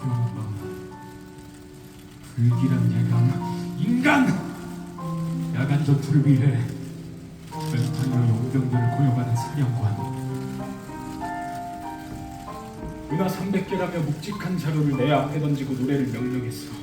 조용한 불길한 야간 인간! 야간 전투를 위해 멘탈로 용병들을 고용하는 사령관. 은하 300개라며 묵직한 자루를 내 앞에 던지고 노래를 명령했어.